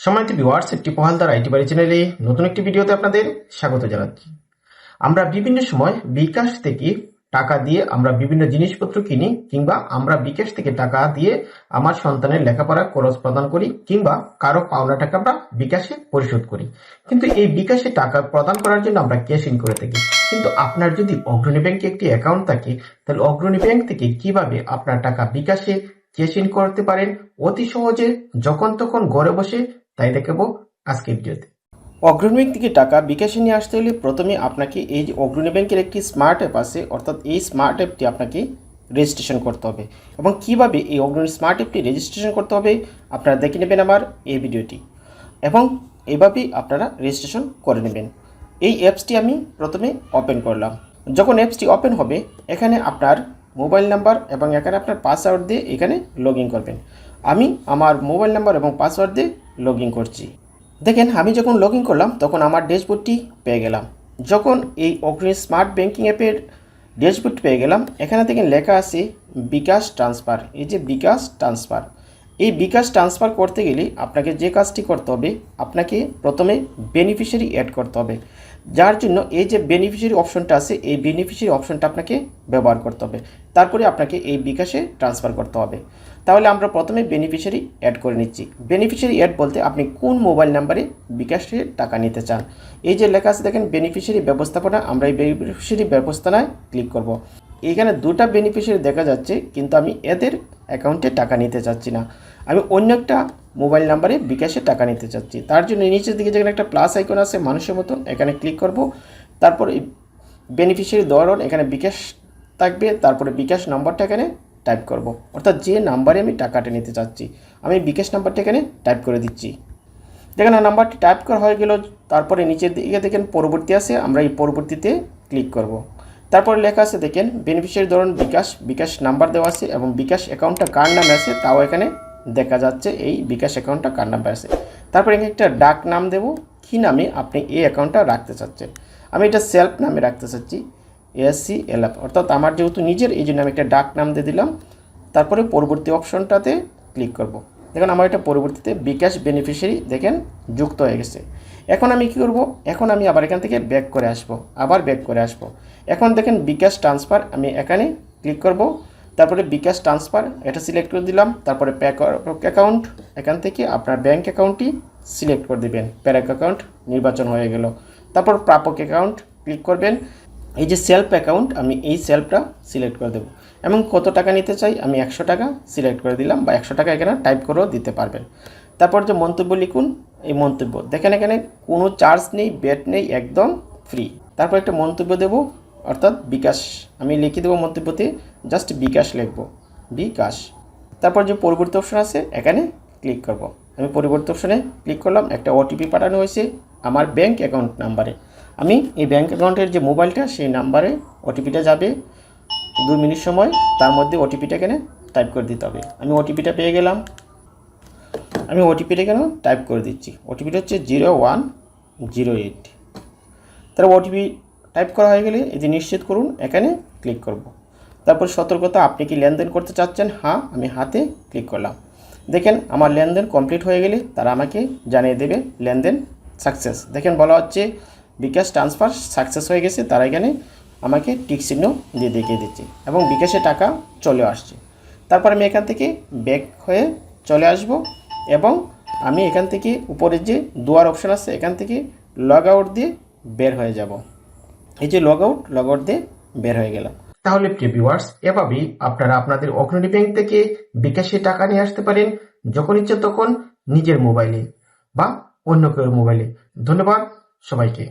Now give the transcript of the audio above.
সম্মানিত ভিউয়ার্স একটি পহালদার আইটি বাড়ি চ্যানেলে নতুন একটি ভিডিওতে আপনাদের স্বাগত জানাচ্ছি। আমরা বিভিন্ন সময় বিকাশ থেকে টাকা দিয়ে আমরা বিভিন্ন জিনিসপত্র কিনি কিংবা আমরা বিকাশ থেকে টাকা দিয়ে আমার সন্তানের লেখাপড়া খরচ প্রদান করি কিংবা কারও পাওনা টাকা আমরা বিকাশে পরিশোধ করি। কিন্তু এই বিকাশে টাকা প্রদান করার জন্য আমরা ক্যাশ ইন করে থাকি। কিন্তু আপনার যদি অগ্রণী ব্যাংকে একটি অ্যাকাউন্ট থাকে, তাহলে অগ্রণী ব্যাংক থেকে কীভাবে আপনার টাকা বিকাশে ক্যাশ ইন করতে পারেন? অতি সহজে যখন তখন ঘরে বসে তাই দেখাবো আজকের ভিডিওতে। অগ্রণী ব্যাংক থেকে টাকা বিকাশে নিয়ে আসতে হলে প্রথমে আপনাকে এই যে অগ্রণী ব্যাংকের একটি স্মার্ট অ্যাপ আছে, অর্থাৎ এই স্মার্ট অ্যাপটি আপনাকে রেজিস্ট্রেশন করতে হবে। এবং কীভাবে এই অগ্রণী স্মার্ট অ্যাপটি রেজিস্ট্রেশন করতে হবে, আপনারা দেখে নেবেন আমার এই ভিডিওটি। এবং এইভাবেই আপনারা রেজিস্ট্রেশন করে নেবেন। এই অ্যাপসটি আমি প্রথমে ওপেন করলাম। যখন অ্যাপসটি ওপেন হবে, এখানে আপনার মোবাইল নাম্বার এবং এখানে আপনার পাসওয়ার্ড দিয়ে এখানে লগ করবেন। আমি আমার মোবাইল নাম্বার এবং পাসওয়ার্ড দিয়ে লগ ইন করছি। দেখেন, আমি যখন লগ ইন করলাম, তখন আমার ড্যাশবোর্ডটি পেয়ে গেলাম। যখন এই অগ্রিম স্মার্ট ব্যাঙ্কিং অ্যাপের ড্যাশবোর্ড পেয়ে গেলাম, এখানে থেকে লেখা আছে বিকাশ ট্রান্সফার এই যে বিকাশ ট্রান্সফার এই বিকাশ ট্রান্সফার করতে গেলে আপনাকে যে কাজটি করতে হবে, আপনাকে প্রথমে বেনিফিশিয়ারি অ্যাড করতে হবে। যার জন্য এই যে বেনিফিশিয়ারি অপশনটা আছে, এই বেনিফিশিয়ারি অপশনটা আপনাকে ব্যবহার করতে হবে। তারপরে আপনাকে এই বিকাশে ট্রান্সফার করতে হবে। তাহলে আমরা প্রথমে বেনিফিশিয়ারি অ্যাড করে নিচ্ছি। বেনিফিশিয়ারি অ্যাড বলতে আপনি কোন মোবাইল নাম্বারে বিকাশে টাকা নিতে চান। এই যে লেখা আছে, দেখেন বেনিফিশিয়ারি ব্যবস্থাপনা, আমরা এই বেনিফিশিয়ারি ব্যবস্থানায় ক্লিক করব। এখানে দুটা বেনিফিশিয়ারি দেখা যাচ্ছে, কিন্তু আমি এদের অ্যাকাউন্টে টাকা নিতে চাচ্ছি না। আমি অন্য একটা মোবাইল নাম্বারে বিকাশে টাকা নিতে চাচ্ছি। তার জন্য নিচের দিকে যেখানে একটা প্লাস আইকন আছে মানুষের মতন, এখানে ক্লিক করব। তারপর বেনিফিশিয়ারি ধরন এখানে বিকাশ থাকবে, তারপরে বিকাশ নাম্বারটা এখানে টাইপ করব। অর্থাৎ যে নাম্বারে আমি টাকাটা নিতে চাচ্ছি, আমি বিকাশ নাম্বারটা এখানে টাইপ করে দিচ্ছি। দেখেন নাম্বারটি টাইপ করা হয়ে গেল, তারপরে নিচের দিকে দেখেন পরবর্তী আছে, আমরা এই পরবর্তীতে ক্লিক করব। তারপরে লেখা আছে, দেখেন বেনিফিশিয়ারি ধরুন বিকাশ বিকাশ নাম্বার দেওয়া আছে এবং বিকাশ অ্যাকাউন্টটা কার নামে আছে? তাও এখানে দেখা যাচ্ছে এই বিকাশ অ্যাকাউন্টটা কার নাম্বার আছে। তারপরে এখানে একটা ডাক নাম দেব, কী নামে আপনি এই অ্যাকাউন্টটা রাখতে চাচ্ছেন? আমি এটা সেলফ নামে রাখতে চাচ্ছি এসসি এলএফ অর্থাৎ আমার যেহেতু নিজের, এই জন্য আমি একটা ডাক নাম দিয়ে দিলাম। তারপরে পরবর্তী অপশনটাতে ক্লিক করব। দেখুন, আমার এটা পরবর্তীতে বিকাশ বেনিফিশিয়ারি দেখেন, যুক্ত হয়ে গেছে। এখন আমি কী করব? এখন আমি আবার এখান থেকে ব্যাক করে আসব, আবার ব্যাক করে আসব। এখন দেখেন বিকাশ ট্রান্সফার আমি এখানে ক্লিক করব। তারপরে বিকাশ ট্রান্সফার এটা সিলেক্ট করে দিলাম। তারপরে প্যাক অ্যাকাউন্ট এখান থেকে আপনার ব্যাঙ্ক অ্যাকাউন্টটি সিলেক্ট করে দেবেন। প্যারাক অ্যাকাউন্ট নির্বাচন হয়ে গেল। তারপর প্রাপক অ্যাকাউন্ট ক্লিক করবেন। এই যে সেলফ অ্যাকাউন্ট আমি এই সেলফটা সিলেক্ট করে দেবো। এবং কত টাকা নিতে চাই? আমি একশো টাকা সিলেক্ট করে দিলাম বা একশো টাকা এখানে টাইপ করেও দিতে পারবেন। তারপর যে মন্তব্য লিখুন এই মন্তব্য। দেখেন এখানে কোনো চার্জ নেই বেট নেই, একদম ফ্রি তারপর একটা মন্তব্য দেব, অর্থাৎ বিকাশ। আমি লিখে দেবো মন্তব্যতে জাস্ট বিকাশ লিখব। বিকাশ। তারপর যে পরবর্তী অপশন আছে, এখানে ক্লিক করব। আমি পরবর্তী অপশনে ক্লিক করলাম, একটা ওটিপি পাঠানো হয়েছে আমার ব্যাংক অ্যাকাউন্ট নাম্বারে আমি এই ব্যাংক অ্যাকাউন্টের যে মোবাইলটা সেই নাম্বারে ওটিপিটা যাবে দু মিনিট সময়, তার মধ্যে ওটিপিটা এখানে টাইপ করে দিতে হবে। আমি ওটিপিটা পেয়ে গেলাম। আমি ওটিপিটা কেন টাইপ করে দিচ্ছি? ওটিপিটা হচ্ছে জিরো ওয়ান জিরো এইট তারপর ওটিপি টাইপ করা হয়ে গেলে যে নিশ্চিত করুন, এখানে ক্লিক করব। তারপর সতর্কতা, আপনি কি লেনদেন করতে চাচ্ছেন? হ্যাঁ আমি হাতে ক্লিক করলাম। দেখেন, আমার লেনদেন কমপ্লিট হয়ে গেলে তারা আমাকে জানিয়ে দেবে লেনদেন সাকসেস দেখেন, বলা হচ্ছে বিকাশ ট্রান্সফার সাকসেস হয়ে গেছে, তারা এখানে আমাকে টিক চিহ্ন দিয়ে দেখিয়ে দিচ্ছে এবং বিকাশে টাকা চলে আসছে। তারপর আমি এখান থেকে ব্যাক হয়ে চলে আসব। এবং আমি এখান থেকে উপরের যে দুয়ার অপশান আছে, এখান থেকে লগ আউট দিয়ে বের হয়ে যাব। এই যে লগ আউট লগ আউট দিয়ে বের হয়ে গেলাম। তাহলে প্রিভিউয়ার্স এভাবেই আপনারা আপনাদের অগ্রণী ব্যাংক থেকে বিকাশে টাকা নিয়ে আসতে পারেন, যখন ইচ্ছে তখন নিজের মোবাইলে বা অন্য কেউ মোবাইলে ধন্যবাদ সবাইকে।